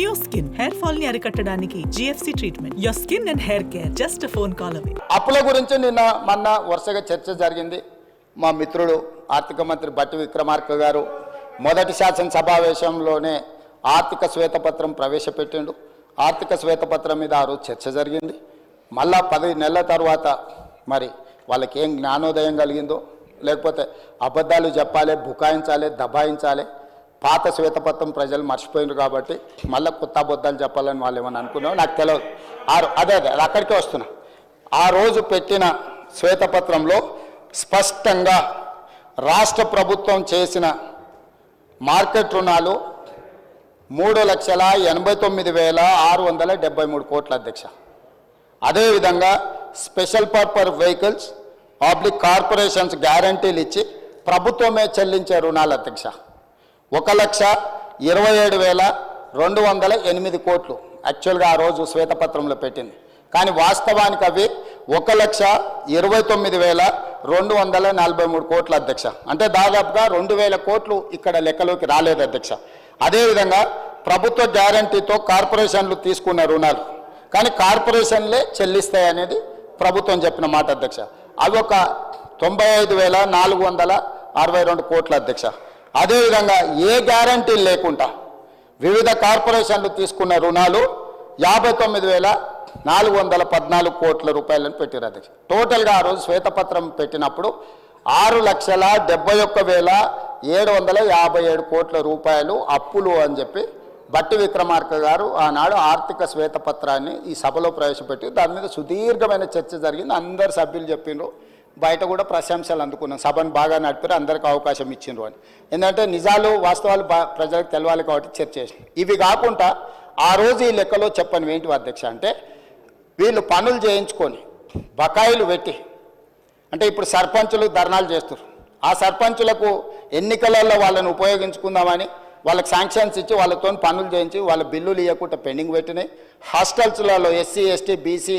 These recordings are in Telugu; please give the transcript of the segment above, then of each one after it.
మియో స్కిన్ హెయిర్ ఫాల్ని అరికట్టడానికి GFC treatment your skin and hair care just phone call away అప్పుల గురించి నిన్న మొన్న వరుసగా చర్చ జరిగింది. మా మిత్రుడు ఆర్థిక మంత్రి బట్టి విక్రమార్క గారు మొదటి శాసనసభావేశంలోనే ఆర్థిక శ్వేతపత్రం ప్రవేశపెట్టిండు. ఆర్థిక శ్వేతపత్రం మీద ఆ రోజు చర్చ జరిగింది. మళ్ళా పది నెలల తర్వాత మరి వాళ్ళకి ఏం జ్ఞానోదయం కలిగిందో లేకపోతే అబద్ధాలు చెప్పాలి బుకాయించాలి దబాయించాలి పాత శ్వేతపత్రం ప్రజలు మర్చిపోయినారు కాబట్టి మళ్ళీ కొత్త అబద్ధాలు చెప్పాలని వాళ్ళు ఏమని అనుకున్నావు నాకు తెలియదు ఆ అదే అదే అక్కడికే వస్తున్నా. ఆ రోజు పెట్టిన శ్వేతపత్రంలో స్పష్టంగా రాష్ట్ర ప్రభుత్వం చేసిన మార్కెట్ రుణాలు మూడు లక్షల ఎనభై తొమ్మిది వేల ఆరు వందల డెబ్బై మూడు కోట్ల అధ్యక్ష. అదేవిధంగా special purpose vehicles public corporations గ్యారంటీలు ఇచ్చి ప్రభుత్వమే చెల్లించే రుణాలు అధ్యక్ష. ఒక లక్ష ఇరవై ఏడు వేల రెండు వందల ఎనిమిది కోట్లు. యాక్చువల్గా ఆ రోజు శ్వేతపత్రంలో పెట్టింది. కానీ వాస్తవానికి అవి ఒక లక్ష ఇరవై తొమ్మిది వేల రెండు వందల నలభై మూడు కోట్ల అధ్యక్ష. అంటే దాదాపుగా రెండు వేల కోట్లు ఇక్కడ లెక్కలోకి రాలేదు అధ్యక్ష. అదేవిధంగా ప్రభుత్వ గ్యారంటీతో కార్పొరేషన్లు తీసుకున్న రుణాలు. కానీ కార్పొరేషన్లే చెల్లిస్తాయి అనేది ప్రభుత్వం చెప్పిన మాట అధ్యక్ష. అవి ఒక తొంభై ఐదు వేల నాలుగు వందల అరవై రెండు కోట్ల అధ్యక్ష. అదేవిధంగా ఏ గ్యారంటీ లేకుండా వివిధ కార్పొరేషన్లు తీసుకున్న రుణాలు యాభై తొమ్మిది వేల నాలుగు వందల పద్నాలుగు కోట్ల రూపాయలను పెట్టారు అధ్యక్ష టోటల్గా ఆ రోజు శ్వేతపత్రం పెట్టినప్పుడు ఆరు లక్షల డెబ్బై ఒక్క వేల ఏడు వందల యాభై ఏడు కోట్ల రూపాయలు అప్పులు అని చెప్పి బట్టి విక్రమార్క గారు ఆనాడు ఆర్థిక శ్వేతపత్రాన్ని ఈ సభలో ప్రవేశపెట్టి దాని మీద సుదీర్ఘమైన చర్చ జరిగింది. అందరు సభ్యులు చెప్పిండ్రు బయట కూడా ప్రశంసలు అందుకున్నాం. సభను బాగా నడిపారు అందరికి అవకాశం ఇచ్చిండ్రు అని. ఎందుకంటే నిజాలు వాస్తవాలు ప్రజలకు తెలవాలి కాబట్టి చర్చ చేసింది. ఇవి కాకుండా ఆ రోజు ఈ లెక్కలో చెప్పని ఏంటి అధ్యక్ష అంటే వీళ్ళు పనులు చేయించుకొని బకాయిలు పెట్టి అంటే ఇప్పుడు సర్పంచులు ధర్నాలు చేస్తారు ఆ సర్పంచులకు ఎన్నికలలో వాళ్ళని ఉపయోగించుకుందామని వాళ్ళకి శాంక్షన్స్ ఇచ్చి వాళ్ళతో పనులు చేయించి వాళ్ళ బిల్లులు ఇవ్వకుండా పెండింగ్ పెట్టినాయి. హాస్టల్స్లలో SC ST BC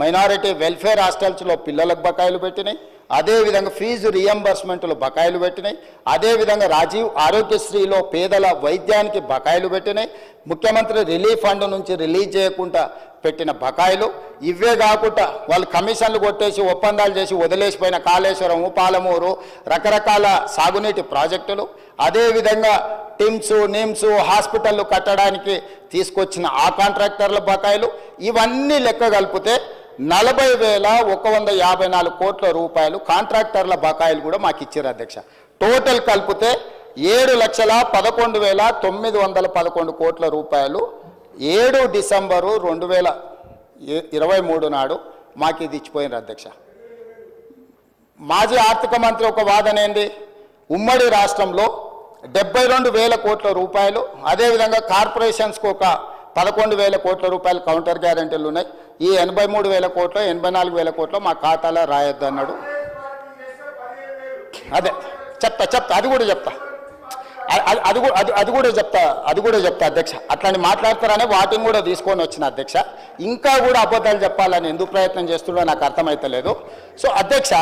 minority welfare హాస్టల్స్లో పిల్లలకు బకాయిలు పెట్టినాయి. అదేవిధంగా ఫీజు రియంబర్స్మెంట్లు బకాయిలు పెట్టినాయి. అదేవిధంగా రాజీవ్ ఆరోగ్యశ్రీలో పేదల వైద్యానికి బకాయిలు పెట్టినాయి. ముఖ్యమంత్రి రిలీఫ్ ఫండ్ నుంచి రిలీజ్ చేయకుండా పెట్టిన బకాయిలు. ఇవే కాకుండా వాళ్ళు కమిషన్లు కొట్టేసి ఒప్పందాలు చేసి వదిలేసిపోయిన కాళేశ్వరం పాలమూరు రకరకాల సాగునీటి ప్రాజెక్టులు. అదేవిధంగా టిమ్స్ నిమ్స్ హాస్పిటళ్ళు కట్టడానికి తీసుకొచ్చిన ఆ కాంట్రాక్టర్ల బకాయిలు. ఇవన్నీ లెక్క కలిపితే నలభై వేల ఒక వంద యాభై నాలుగు కోట్ల రూపాయలు కాంట్రాక్టర్ల బకాయిలు కూడా మాకు ఇచ్చారు అధ్యక్ష. టోటల్ కలిపితే ఏడు లక్షల పదకొండు వేల తొమ్మిది వందల పదకొండు కోట్ల రూపాయలు. ఏడు డిసెంబరు రెండు వేల ఇరవై మూడు నాడు మాకు ఇది ఇచ్చిపోయినారు అధ్యక్ష. మాజీ ఆర్థిక మంత్రి ఒక వాదన ఏంది? ఉమ్మడి రాష్ట్రంలో డెబ్బై రెండు వేల కోట్ల రూపాయలు అదేవిధంగా కార్పొరేషన్స్కి ఒక పదకొండు వేల కోట్ల రూపాయలు కౌంటర్ గ్యారంటీలు ఉన్నాయి. ఈ ఎనభై మూడు వేల కోట్లు ఎనభై నాలుగు వేల కోట్లు మా ఖాతాలో రాయొద్దు అన్నాడు. అదే చెప్తా చెప్తా అది కూడా చెప్తా. అది కూడా అది అది కూడా చెప్తా అది కూడా చెప్తా అధ్యక్ష. అట్లాంటి మాట్లాడతారనే వాటిని కూడా తీసుకొని వచ్చిన అధ్యక్ష. ఇంకా కూడా అబద్ధాలు చెప్పాలని ఎందుకు ప్రయత్నం చేస్తుండో నాకు అర్థమైతలేదు. సో అధ్యక్ష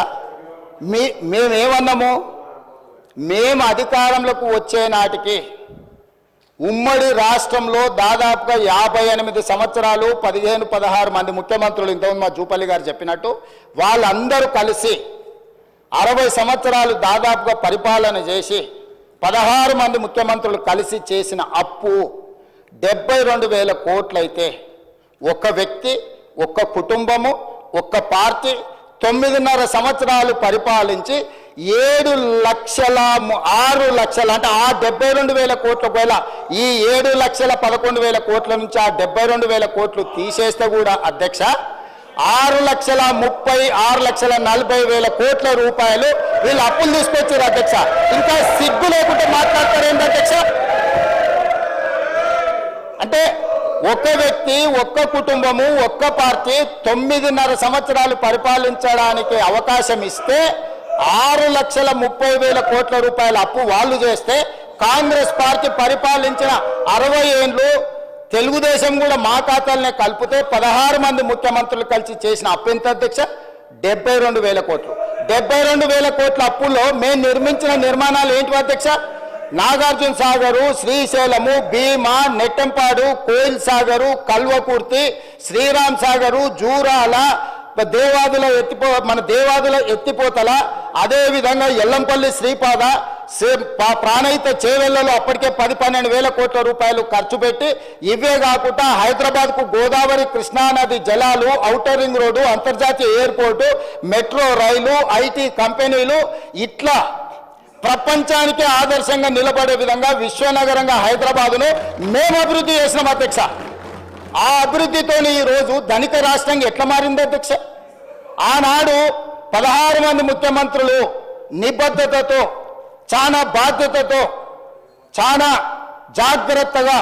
మీ మేమేమన్నాము? మేము అధికారంలోకి వచ్చే నాటికి ఉమ్మడి రాష్ట్రంలో దాదాపుగా యాభై ఎనిమిది సంవత్సరాలు పదిహేను పదహారు మంది ముఖ్యమంత్రులు ఇంతకుముందు మా జూపల్లి గారు చెప్పినట్టు వాళ్ళందరూ కలిసి అరవై సంవత్సరాలు దాదాపుగా పరిపాలన చేసి పదహారు మంది ముఖ్యమంత్రులు కలిసి చేసిన అప్పు డెబ్బై రెండు వేల కోట్లయితే ఒక వ్యక్తి ఒక్క కుటుంబము ఒక్క పార్టీ తొమ్మిదిన్నర సంవత్సరాలు పరిపాలించి ఏడు లక్షల ఆరు లక్షల అంటే ఆ డెబ్బై రెండు వేల కోట్ల ఒకవేళ ఈ ఏడు లక్షల పదకొండు వేల కోట్ల నుంచి ఆ డెబ్బై రెండు వేల కోట్లు తీసేస్తే కూడా అధ్యక్ష ఆరు లక్షల ముప్పై ఆరు లక్షల నలభై వేల కోట్ల రూపాయలు వీళ్ళు అప్పులు తీసుకొచ్చారు అధ్యక్ష. ఇంకా సిగ్గు లేకుంటే మాట్లాడతారేంటి అధ్యక్ష? అంటే ఒక్క వ్యక్తి ఒక్క కుటుంబము ఒక్క పార్టీ తొమ్మిదిన్నర సంవత్సరాలు పరిపాలించడానికి అవకాశం ఇస్తే ఆరు లక్షల ముప్పై వేల కోట్ల రూపాయల అప్పు వాళ్ళు చేస్తే కాంగ్రెస్ పార్టీ పరిపాలించిన అరవై ఏళ్ళు తెలుగుదేశం కూడా మా ఖాతాలనే కలిపితే పదహారు మంది ముఖ్యమంత్రులు కలిసి చేసిన అప్పు ఎంత అధ్యక్ష? డెబ్బై రెండు వేల కోట్లు. డెబ్బై రెండు వేల కోట్ల అప్పుల్లో మేము నిర్మించిన నిర్మాణాలు ఏంటి అధ్యక్ష? నాగార్జున సాగరు శ్రీశైలము భీమా నెట్టంపాడు కోయిల్ సాగరు కల్వకుర్తి శ్రీరామ్ సాగరు జూరాల దేవాదుల ఎత్తిపో మన దేవాదుల ఎత్తిపోతల అదే విధంగా ఎల్లంపల్లి శ్రీపాద సే- పా- ప్రాణహిత చేవెళ్ళలో అప్పటికే పది పన్నెండు వేల కోట్ల రూపాయలు ఖర్చు పెట్టి ఇవే కాకుండా హైదరాబాద్కు గోదావరి కృష్ణానది జలాలు ఔటర్ రింగ్ రోడ్డు అంతర్జాతీయ ఎయిర్పోర్టు మెట్రో రైలు ఐటీ కంపెనీలు ఇట్లా ప్రపంచానికి ఆదర్శంగా నిలబడే విధంగా విశ్వనగరంగా హైదరాబాదును మేము అభివృద్ధి చేసినాం అధ్యక్ష. ఆ అభివృద్ధితో ఈ రోజు ధనిక రాష్ట్రంగా ఎట్లా మారింది అధ్యక్ష? ఆనాడు పదహారు మంది ముఖ్యమంత్రులు నిబద్ధతతో చాలా బాధ్యతతో చాలా జాగ్రత్తగా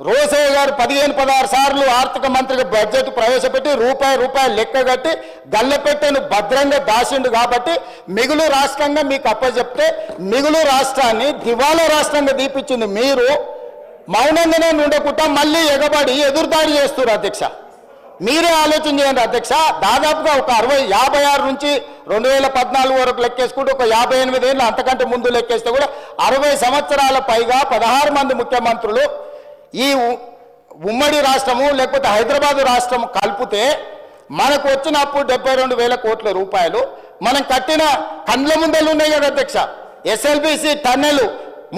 రోసయ్య గారు పదిహేను పదహారు సార్లు ఆర్థిక మంత్రికి బడ్జెట్ ప్రవేశపెట్టి రూపాయి రూపాయి లెక్క కట్టి గల్లెపెట్టెను భద్రంగా దాచిండు కాబట్టి మిగులు రాష్ట్రంగా మీకు అప్పచెప్తే మిగులు రాష్ట్రాన్ని దివాలా రాష్ట్రంగా దీపించింది మీరు. మౌనంగానే ఉండకుండా మళ్ళీ ఎగబడి ఎదురుదాడి చేస్తున్నారు అధ్యక్ష. మీరే ఆలోచన చేయండి అధ్యక్ష. దాదాపుగా ఒక అరవై యాభై ఆరు నుంచి రెండు వేల పద్నాలుగు వరకు లెక్కేసుకుంటే ఒక యాభై ఎనిమిది ఏళ్ళు అంతకంటే ముందు లెక్కేస్తే కూడా అరవై సంవత్సరాల పైగా పదహారు మంది ముఖ్యమంత్రులు ఈ ఉమ్మడి రాష్ట్రము లేకపోతే హైదరాబాద్ రాష్ట్రం కలిపితే మనకు వచ్చినప్పుడు డెబ్బై రెండు వేల కోట్ల రూపాయలు మనం కట్టిన కండ్ల ముందలు ఉన్నాయి కదా అధ్యక్ష. ఎస్ఎల్బిసి టన్నెలు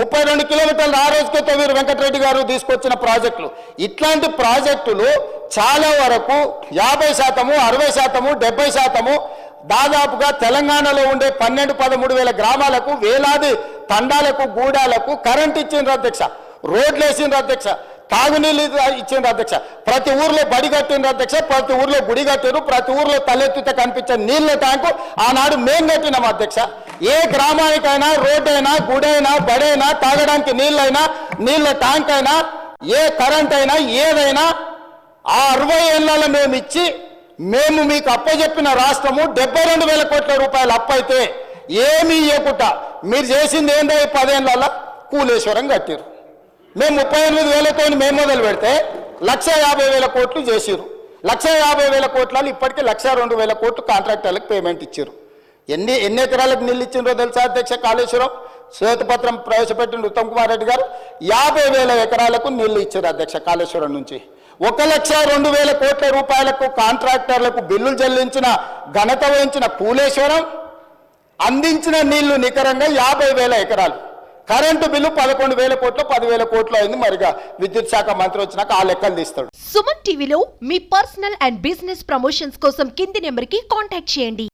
ముప్పై రెండు కిలోమీటర్లు ఆ రోజుకే తొమ్మిది వెంకటరెడ్డి గారు తీసుకొచ్చిన ప్రాజెక్టులు. ఇట్లాంటి ప్రాజెక్టులు చాలా వరకు యాభై శాతము అరవై శాతము డెబ్బై శాతము దాదాపుగా తెలంగాణలో ఉండే పన్నెండు పదమూడు వేల గ్రామాలకు వేలాది తండాలకు గూడాలకు కరెంట్ ఇచ్చిండ్రు అధ్యక్ష. రోడ్లు వేసిండ్రు అధ్యక్ష తాగునీళ్ళు ఇచ్చిండ్రు అధ్యక్ష ప్రతి ఊర్లో బడి కట్టిండ్రు అధ్యక్ష ప్రతి ఊర్లో గుడి కట్టిరు ప్రతి ఊర్లో తలెత్తితే కనిపించే నీళ్ళ ట్యాంకు ఆనాడు మేం కట్టినాం అధ్యక్ష. ఏ గ్రామానికైనా రోడ్ అయినా గుడైనా బడైనా తాగడానికి నీళ్ళైనా నీళ్ళ ట్యాంక్ అయినా ఏ కరెంట్ అయినా ఏదైనా ఆ అరవై ఏళ్ళలో మేము ఇచ్చి మేము మీకు అప్పచెప్పిన రాష్ట్రము డెబ్బై రెండు వేల కోట్ల రూపాయలు అప్పైతే ఏమీ ఇవ్వకుండా మీరు చేసింది ఏందో ఈ పదేళ్ళ కూలేశ్వరం కట్టారు మేము ముప్పై ఎనిమిది వేలతో మేము మొదలు పెడితే లక్ష యాభై వేల కోట్లు చేసిరు లక్ష యాభై వేల కోట్లలో ఇప్పటికీ లక్ష రెండు వేల కోట్లు కాంట్రాక్టర్లకు పేమెంట్ ఇచ్చారు ఎన్ని ఎన్ని ఎకరాలకు నీళ్ళు ఇచ్చిండ్రో తెలుసా అధ్యక్ష కాళేశ్వరం? శ్వేతపత్రం ప్రవేశపెట్టిన ఉత్తమ్ కుమార్ రెడ్డి గారు. యాభై వేల ఎకరాలకు నీళ్ళు ఇచ్చారు అధ్యక్ష కాళేశ్వరం నుంచి. ఒక లక్ష రెండు వేల కోట్ల రూపాయలకు కాంట్రాక్టర్లకు బిల్లులు చెల్లించిన ఘనత వహించిన కూలేశ్వరం అందించిన నీళ్ళు నికరంగా యాభై వేల ఎకరాలు. కరెంటు బిల్లు పదకొండు వేల కోట్లు పదివేల కోట్లు అయింది మరిగా. విద్యుత్ శాఖ మంత్రి వచ్చినాక ఆ లెక్కలు తీస్తాడు. సుమన్ టీవీలో మీ పర్సనల్ అండ్ బిజినెస్ ప్రమోషన్స్ కోసం కింది నెంబర్కి కాంటాక్ట్ చేయండి.